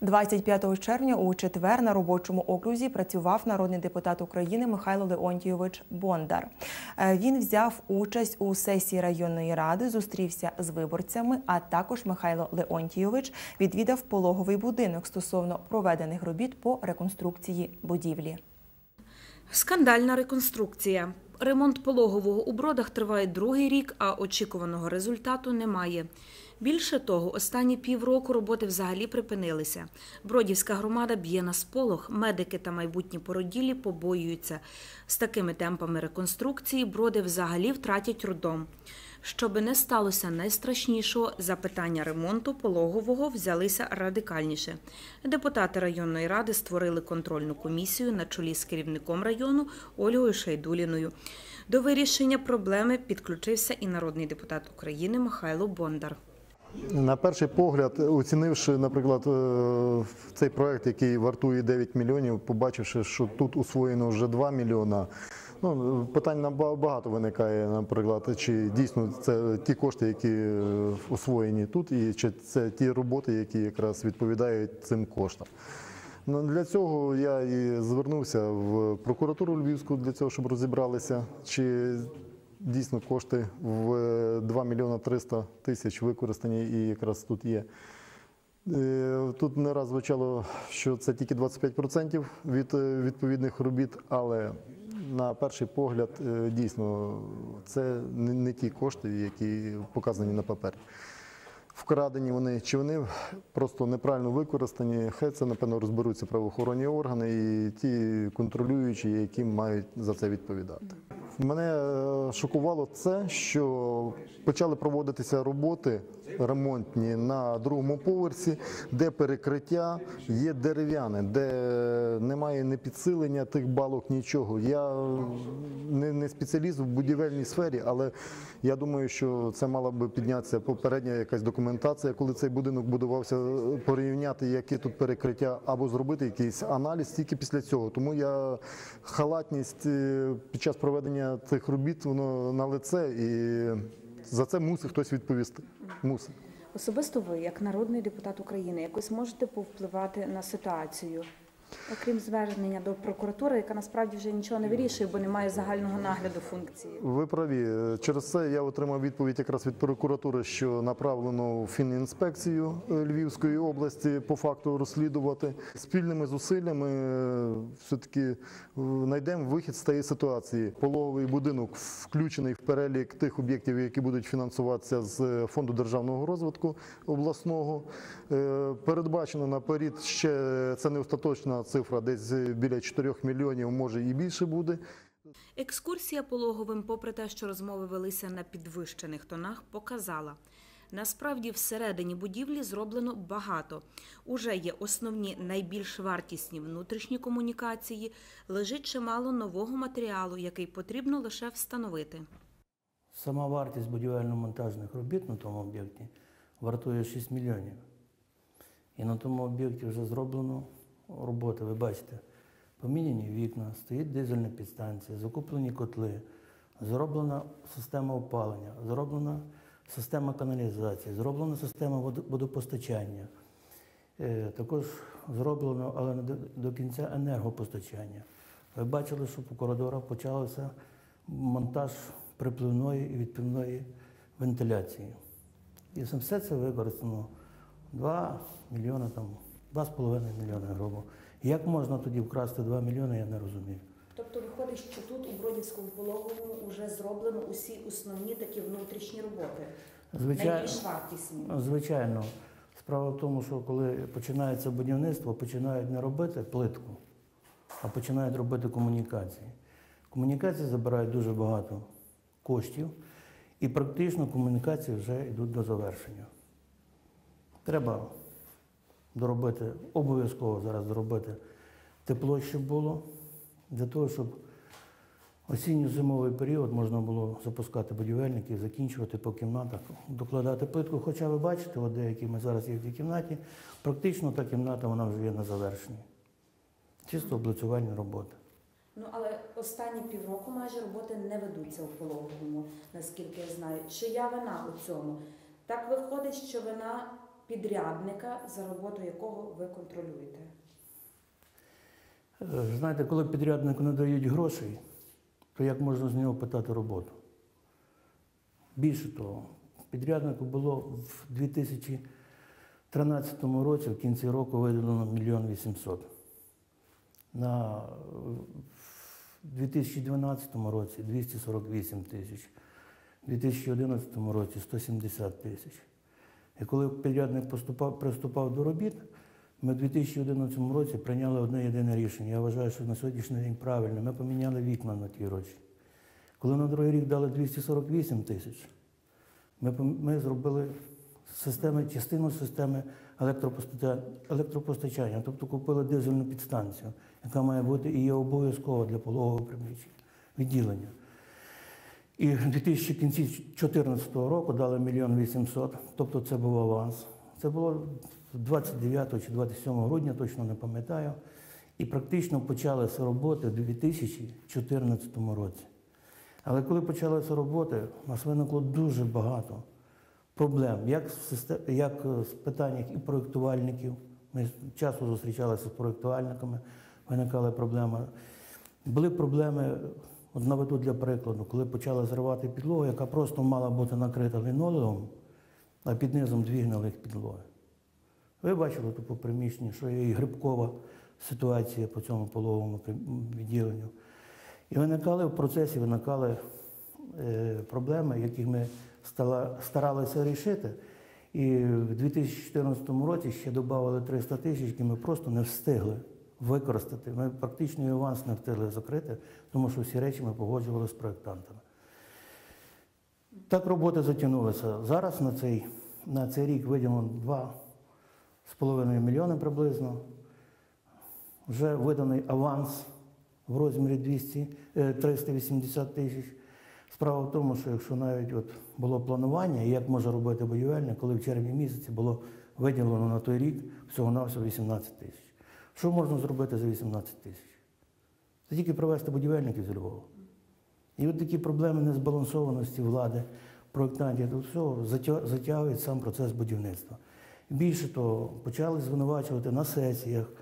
25 червня у четвер на робочому окрузі працював народний депутат України Михайло Леонтійович Бондар. Е, Він взяв участь у сесії районної ради, зустрівся з виборцями. А також Михайло Леонтійович відвідав пологовий будинок стосовно проведених робіт по реконструкції будівлі. Скандальна реконструкція. Ремонт пологового у бродах триває другий рік, а очікуваного результату немає. Більше того, останні півроку роботи взагалі припинилися. Бродівська громада б'є на сполох, медики та майбутні породілі побоюються. З такими темпами реконструкції броди взагалі втратять роддом. Щоби не сталося найстрашнішого, за питання ремонту пологового взялися радикальніше. Депутати районної ради створили контрольну комісію на чолі з керівником району Ольгою Шайдуліною. До вирішення проблеми підключився і народний депутат України Михайло Бондар. На перший погляд, оцінивши, наприклад, е, цей проект, який вартує 9 мільйонів, побачивши, що тут освоєно вже 2 мільйона. Ну, питань наба- багато виникає, наприклад, чи дійсно це ті кошти, які освоєні тут, і чи це ті роботи, які якраз відповідають цим коштам. Ну, для цього я і звернувся в прокуратуру Львівську для цього, щоб розібралися, чи дійсно кошти в 2 мільйона 300 тисяч використані і якраз тут є. Е, Тут не раз звучало, що це тільки 25% від е, відповідних робіт, але на перший погляд е, дійсно це не ті кошти, які показані на папері. Вкрадені вони чи вони просто неправильно використані. Хай це напевно розберуться правоохоронні органи і ті контролюючі, які мають за це відповідати. Мене е, шокувало це, що почали проводитися роботи ремонтні на другому поверсі, де перекриття є дерев'яне, де немає ні підсилення тих балок, нічого. Я не, не спеціаліст в будівельній сфері, але я думаю, що це мала би піднятися попередня якась документація, коли цей будинок будувався, порівняти, яке тут перекриття, або зробити якийсь аналіз тільки після цього. Тому я халатність е, під час проведення цих робіт воно на лице і за це мусить хтось відповісти. Мусить. Особисто ви, як народний депутат України, якось можете повпливати на ситуацію, окрім звернення до прокуратури, яка насправді вже нічого не вирішує, бо немає загального нагляду функції. Ви праві. Через це я отримав відповідь якраз від прокуратури, що направлено в фінінспекцію е, Львівської області по факту розслідувати. Спільними зусиллями е, все-таки е, знайдемо вихід з цієї ситуації. Пологовий будинок включений в перелік тих об'єктів, які будуть фінансуватися з фонду державного розвитку обласного. Передбачено наперед ще це не остаточна цифра, десь біля 4 мільйонів, може і більше буде. Екскурсія пологовим, попри те, що розмови велися на підвищених тонах, показала. Насправді всередині будівлі зроблено багато. Уже є основні найбільш вартісні внутрішні комунікації, лежить чимало нового матеріалу, який потрібно лише встановити. Сама вартість будівельно-монтажних робіт на тому об'єкті вартує 6 мільйонів. І на тому об'єкті вже зроблено роботи, ви бачите, поміняні вікна, стоїть дизельна підстанція, закуплені котли, зроблена система опалення, зроблена система каналізації, зроблена система водопостачання. Е, Також зроблено, але не до- кінця енергопостачання. Ви бачили, що по коридорах почався монтаж припливної і відпливної вентиляції. І все це використано 2 мільйони, там, 2,5 мільйони грубо. Як можна тоді вкрасти 2 мільйони, я не розумію. Тобто виходить, що тут у Бродівському пологовому вже зроблено усі основні такі внутрішні роботи, Звичайно, найбільш вартісні. звичайно. Справа в тому, що коли починається будівництво, починають не робити плитку, а починають робити комунікації. Комунікації забирають дуже багато коштів, і практично комунікації вже йдуть до завершення. Треба доробити, обов'язково зараз доробити тепло, щоб було, для того, щоб осінньо-зимовий період можна було запускати будівельників, закінчувати по кімнатах, докладати плитку. Хоча ви бачите, от деякі ми зараз є в тій кімнаті, практично та кімната вона вже є на завершенні. Чисто облицювальні роботи. Ну але останні півроку майже роботи не ведуться у пологовому, наскільки я знаю. Чия вина у цьому? Так виходить, що вина підрядника, за роботу якого ви контролюєте? Е, Знаєте, коли підряднику не дають грошей, то як можна з нього питати роботу? Більше того, підряднику було в 2013 році, в кінці року, виділено мільйон вісімсот. На е, в 2012 році 248 тисяч, у 2011 році 170 тисяч. І коли підрядник поступав, приступав до робіт, ми в 2011 році прийняли одне єдине рішення. Я вважаю, що на сьогоднішній день правильно. Ми поміняли вікна на ті гроші. Коли на другий рік дали 248 тисяч, ми, ми зробили системи, частину системи електропостачання, тобто купили дизельну підстанцію, яка має бути і є обов'язкова для пологового приміщення, відділення. І в 2000 кінці 2014 року дали мільйон вісімсот, тобто це був аванс. Це було 29 чи 27 грудня, точно не пам'ятаю. І практично почалися роботи в 2014 році. Але коли почалися роботи, у нас виникло дуже багато проблем, як, в систе- як е, з питаннях і проєктувальників. Ми часто зустрічалися з проєктувальниками, виникали проблеми. Були проблеми, от наведу для прикладу, коли почали зривати підлогу, яка просто мала бути накрита лінолеумом, а під низом дві гнилих підлоги. Ви бачили тут по приміщенні, що є і грибкова ситуація по цьому пологовому відділенню. І виникали в процесі виникали е, проблеми, які ми старалися рішити. І в 2014 році ще додали 300 тисяч, які ми просто не встигли використати. Ми практично і аванс не встигли закрити, тому що всі речі ми погоджували з проєктантами. Так роботи затягнулися. Зараз на цей, на цей рік виділено 2,5 мільйони приблизно. Вже виданий аванс в розмірі 200, е, 380 тисяч. Справа в тому, що якщо навіть от було планування, як може робити будівельник, коли в червні місяці було виділено на той рік всього-навсього 18 тисяч. Що можна зробити за 18 тисяч? Це тільки привезти будівельників з Львова. І от такі проблеми незбалансованості влади, проєктантів, до всього затя- затягують сам процес будівництва. Більше того, почали звинувачувати на сесіях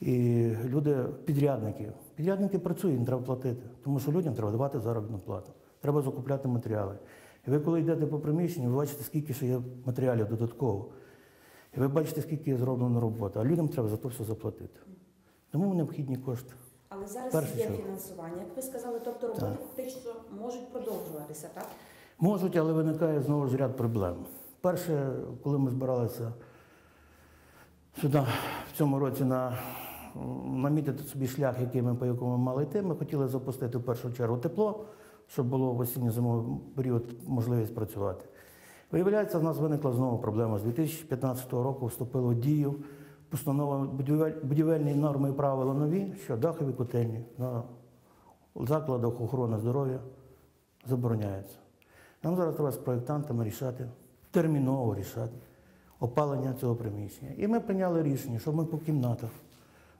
і люди, підрядники. Підрядники працюють, їм треба платити, тому що людям треба давати заробітну плату, треба закупляти матеріали. І ви, коли йдете по приміщенню, ви бачите, скільки ще є матеріалів додатково. І ви бачите, скільки зроблено роботи, а людям треба за то все заплатити. Тому необхідні кошти. Але зараз Перше є чого. фінансування, як ви сказали, тобто роботи Так. фактично можуть продовжуватися, так? Можуть, але виникає знову ж ряд проблем. Перше, коли ми збиралися сюди в цьому році на, намітити собі шлях, який ми, по якому ми мали йти, ми хотіли запустити в першу чергу тепло, щоб було в осінньо-зимовий період можливість працювати. Виявляється, в нас виникла знову проблема. З 2015 року вступила в дію постанова будівельні норми і правила нові, що дахові котельні на закладах охорони здоров'я забороняються. Нам зараз треба з проєктантами рішати, терміново рішати опалення цього приміщення. І ми прийняли рішення, що ми по кімнатах,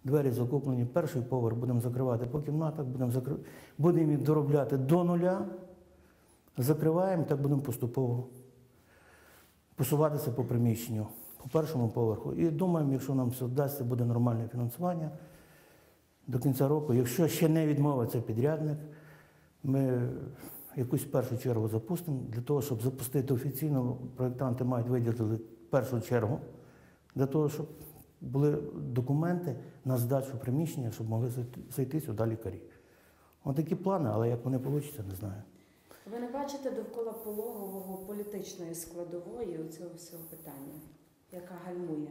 двері закуплені, перший поверх будемо закривати по кімнатах, будемо, закри... будемо їх доробляти до нуля, закриваємо, так будемо поступово посуватися по приміщенню, по першому поверху. І думаємо, якщо нам все вдасться, буде нормальне фінансування до кінця року. Якщо ще не відмовиться підрядник, ми якусь першу чергу запустимо. Для того, щоб запустити офіційно, проєктанти мають виділити першу чергу, для того, щоб були документи на здачу приміщення, щоб могли зайти- сюди лікарі. Ось такі плани, але як вони вийде, не знаю. Ви не бачите довкола пологового політичної складової у цього всього питання, яка гальмує?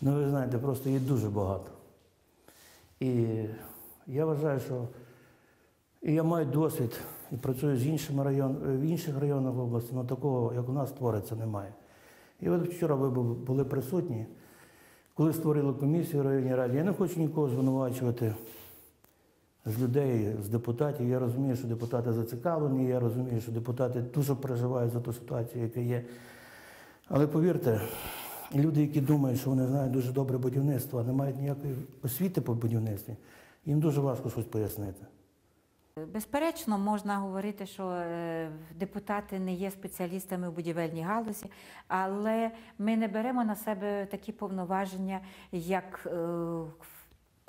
Ну, ви знаєте, просто її дуже багато. І я вважаю, що і я маю досвід і працюю з іншими район, в інших районах області, але такого, як у нас твориться, немає. І от вчора ви були присутні, коли створили комісію в районній раді. Я не хочу нікого звинувачувати з людей, з депутатів. Я розумію, що депутати зацікавлені, я розумію, що депутати дуже переживають за ту ситуацію, яка є. Але повірте, люди, які думають, що вони знають дуже добре будівництво, а не мають ніякої освіти по будівництві, їм дуже важко щось пояснити. Безперечно, можна говорити, що е, депутати не є спеціалістами у будівельній галузі, але ми не беремо на себе такі повноваження, як е,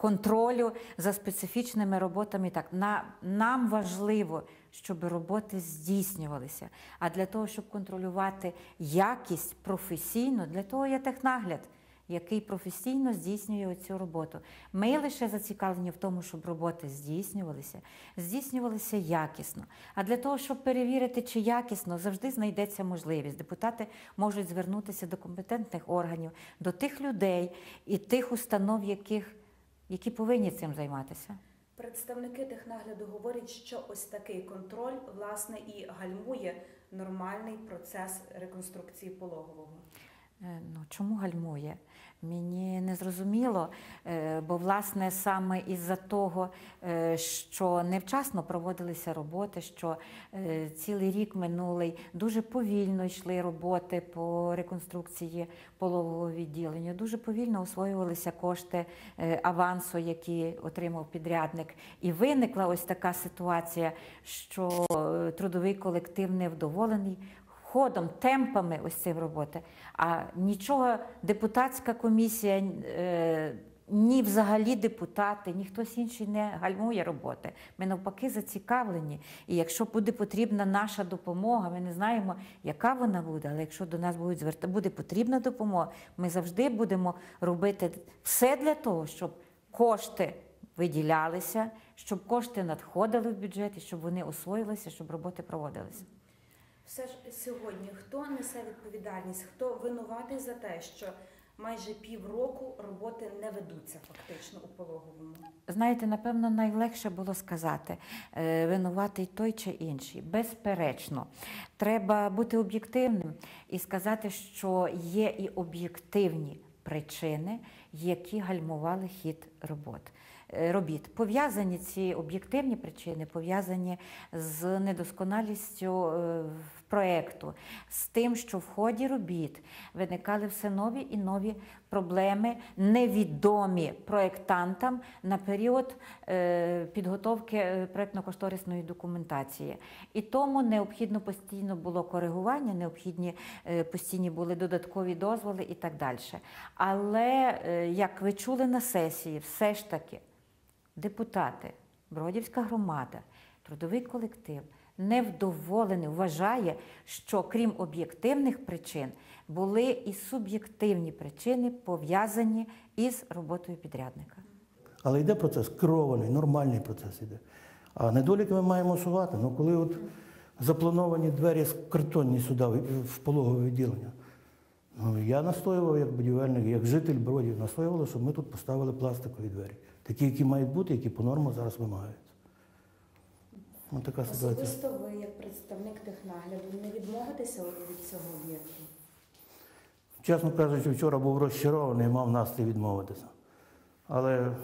контролю за специфічними роботами. Так, на, нам важливо, щоб роботи здійснювалися. А для того, щоб контролювати якість професійно, для того є технагляд який професійно здійснює цю роботу. Ми лише зацікавлені в тому, щоб роботи здійснювалися, здійснювалися якісно. А для того, щоб перевірити, чи якісно, завжди знайдеться можливість. Депутати можуть звернутися до компетентних органів, до тих людей і тих установ, яких, які повинні цим займатися. Представники технагляду говорять, що ось такий контроль власне і гальмує нормальний процес реконструкції пологового. Е, Ну, чому гальмує? Мені не зрозуміло, е, бо власне саме із-за того, е, що невчасно проводилися роботи, що е, цілий рік минулий дуже повільно йшли роботи по реконструкції пологового відділення, дуже повільно освоювалися кошти авансу, які отримав підрядник. І виникла ось така ситуація, що трудовий колектив невдоволений ходом, темпами ось цим роботи. А нічого депутатська комісія, е, ні взагалі депутати, ні хтось інший не гальмує роботи. Ми навпаки зацікавлені. І якщо буде потрібна наша допомога, ми не знаємо, яка вона буде, але якщо до нас будуть зверта, буде потрібна допомога, ми завжди будемо робити все для того, щоб кошти виділялися, щоб кошти надходили в бюджет і щоб вони освоїлися, щоб роботи проводилися. Все ж сьогодні хто несе відповідальність, хто винуватий за те, що майже півроку роботи не ведуться фактично у пологовому? Знаєте, напевно, найлегше було сказати, е, винуватий той чи інший. Безперечно, треба бути об'єктивним і сказати, що є і об'єктивні причини, які гальмували хід робот. е, Робіт пов'язані ці об'єктивні причини, пов'язані з недосконалістю в проекту, з тим, що в ході робіт виникали все нові і нові проблеми, невідомі проєктантам на період е, підготовки е, проєктно-кошторисної документації. І тому необхідно постійно було коригування, необхідні е, постійні були додаткові дозволи і так далі. Але, як ви чули на сесії, все ж таки депутати, Бродівська громада, трудовий колектив невдоволений, вважає, що крім об'єктивних причин були і суб'єктивні причини, пов'язані із роботою підрядника. Але йде процес керований, нормальний процес йде. А недоліки ми маємо усувати. Ну, коли от заплановані двері з картонні сюди в пологове відділення. Ну, я настоював як будівельник, як житель Бродів, настоював, щоб ми тут поставили пластикові двері. Такі, які мають бути, які по нормах зараз вимагаються. Ось така ситуація. Особисто ви, як представник технагляду, не відмовитеся від цього об'єкту? Чесно кажучи, вчора був розчарований і мав настрій відмовитися. Але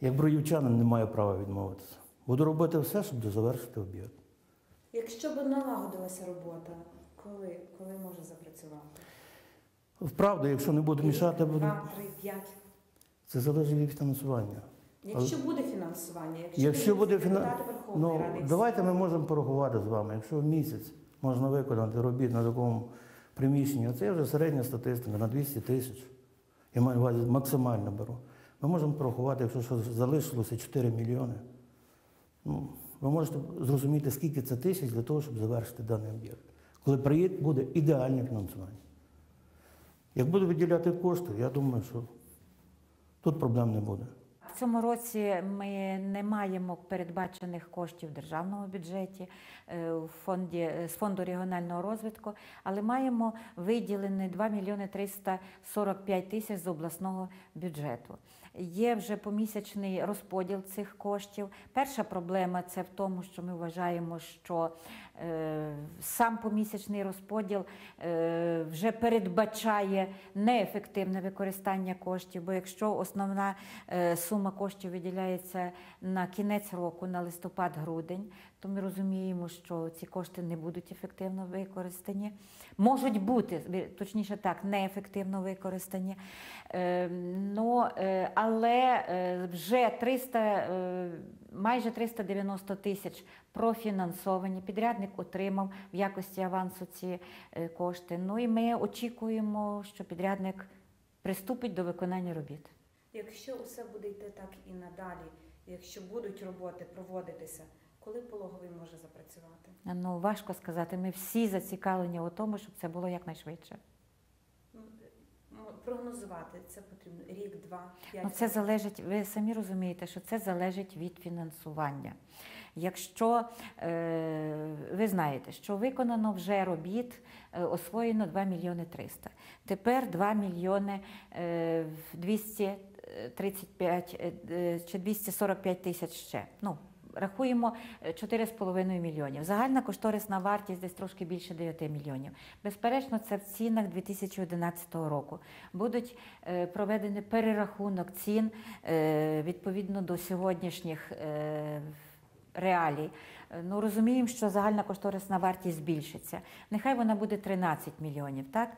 як броївчанин не маю права відмовитися. Буду робити все, щоб завершити об'єкт. Якщо б налагодилася робота, коли, коли може запрацювати? Вправду, якщо не буду мішати, буду... Два, три, п'ять. це залежить від фінансування. Якщо буде фінансування, якщо, Якщо буде фінансування, ну, Ради, давайте ми можемо порахувати з вами. Якщо в місяць можна виконати робіт на такому приміщенні, це вже середня статистика на 200 тисяч. Я маю увазі максимально беру. Ми можемо порахувати, якщо що залишилося 4 мільйони. Ну, ви можете зрозуміти, скільки це тисяч для того, щоб завершити даний об'єкт. Коли проєкт буде ідеальне фінансування. Як буду виділяти кошти, я думаю, що тут проблем не буде. В цьому році ми не маємо передбачених коштів в державному бюджеті е, в фонді е, з фонду регіонального розвитку, але маємо виділені 2 мільйони 345 тисяч з обласного бюджету. Є вже помісячний розподіл цих коштів. Перша проблема це в тому, що ми вважаємо, що е, сам помісячний розподіл е, вже передбачає неефективне використання коштів, бо якщо основна е, сума коштів виділяється на кінець року, на листопад-грудень, то ми розуміємо, що ці кошти не будуть ефективно використані. Можуть бути, точніше так, неефективно використані. Ну, але е, вже 300, е, майже 390 тисяч профінансовані. Підрядник отримав в якості авансу ці кошти. Ну і ми очікуємо, що підрядник приступить до виконання робіт. Якщо усе буде йти так і надалі, якщо будуть роботи проводитися, коли пологовий може запрацювати? Ну, важко сказати. Ми всі зацікавлені у тому, щоб це було якнайшвидше. Ну, Прогнозувати це потрібно рік, два, п'ять. Ну, це залежить, ви самі розумієте, що це залежить від фінансування. Якщо е, ви знаєте, що виконано вже робіт, е, освоєно 2 мільйони 300. Тепер 2 мільйони е, 235 е, е, чи 245 тисяч ще. Ну, Рахуємо е, 4,5 мільйонів. Загальна кошторисна вартість десь трошки більше 9 мільйонів. Безперечно, це в цінах 2011 року. Будуть проведені перерахунок цін е, відповідно до сьогоднішніх е, реалій. Е, Ну, розуміємо, що загальна кошторисна вартість збільшиться. Нехай вона буде 13 мільйонів, так?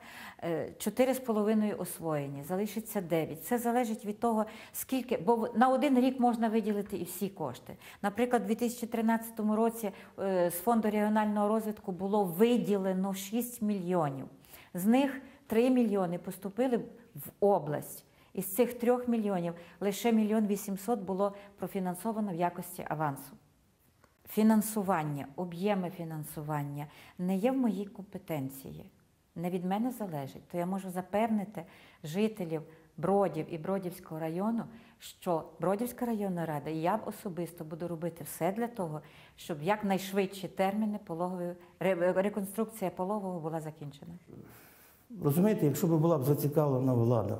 Е, 4,5 освоєні, залишиться 9. Це залежить від того, скільки, бо на один рік можна виділити і всі кошти. Наприклад, у 2013 році е, з фонду регіонального розвитку було виділено 6 мільйонів. З них 3 мільйони поступили в область. Із цих 3 мільйонів лише мільйон 800 було профінансовано в якості авансу. Фінансування, об'єми фінансування не є в моїй компетенції, не від мене залежить. То я можу запевнити жителів Бродів і Бродівського району, що Бродівська районна рада і я особисто буду робити все для того, щоб якнайшвидші терміни пологової реконструкція пологового була закінчена. Розумієте, якщо б була б зацікавлена влада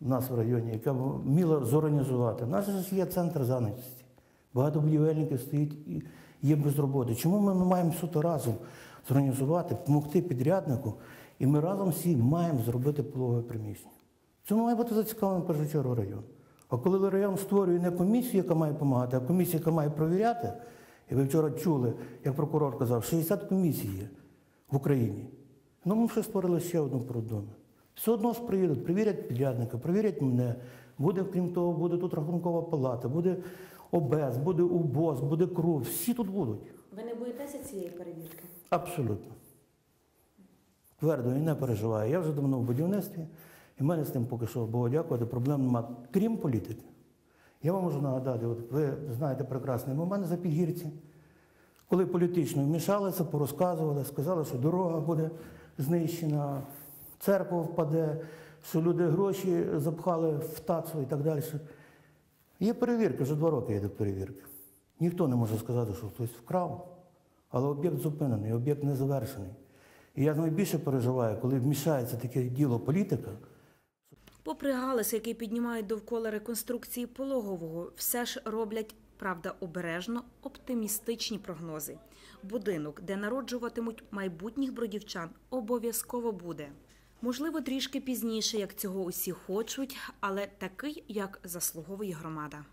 в нас в районі, яка б вміла зорганізувати. У нас є центр зайнятості. Багато будівельників стоїть і є без роботи. Чому ми не маємо суто разом зорганізувати, допомогти підряднику, і ми разом всі маємо зробити пологове приміщення? Цьому має бути зацікавлений першу чергу район. А коли район створює не комісію, яка має допомагати, а комісію, яка має провіряти, і ви вчора чули, як прокурор казав, 60 комісій є в Україні. Ну, ми ще створили ще одну продуму. Все одно ж приїдуть, перевірять підрядника, перевірять мене. Буде, крім того, буде тут рахункова палата, буде ОБЕС, буде УБОС, буде КРУ. Всі тут будуть. Ви не боїтеся цієї перевірки? Абсолютно. Твердо і не переживаю. Я вже давно в будівництві, і в мене з тим поки що Богу дякувати, проблем немає, крім політики. Я вам можу нагадати, от ви знаєте прекрасний момент за підгірці, коли політично вмішалися, порозказували, сказали, що дорога буде знищена, церква впаде, що люди гроші запхали в тацу і так далі. Є перевірки, вже два роки йде перевірки. Ніхто не може сказати, що хтось вкрав, але об'єкт зупинений, об'єкт не завершений. І я найбільше переживаю, коли вмішається таке діло політика. Попри галас, який піднімають довкола реконструкції пологового, все ж роблять, правда, обережно оптимістичні прогнози. Будинок, де народжуватимуть майбутніх бродівчан, обов'язково буде. Можливо, трішки пізніше, як цього усі хочуть, але такий, як заслуговує громада.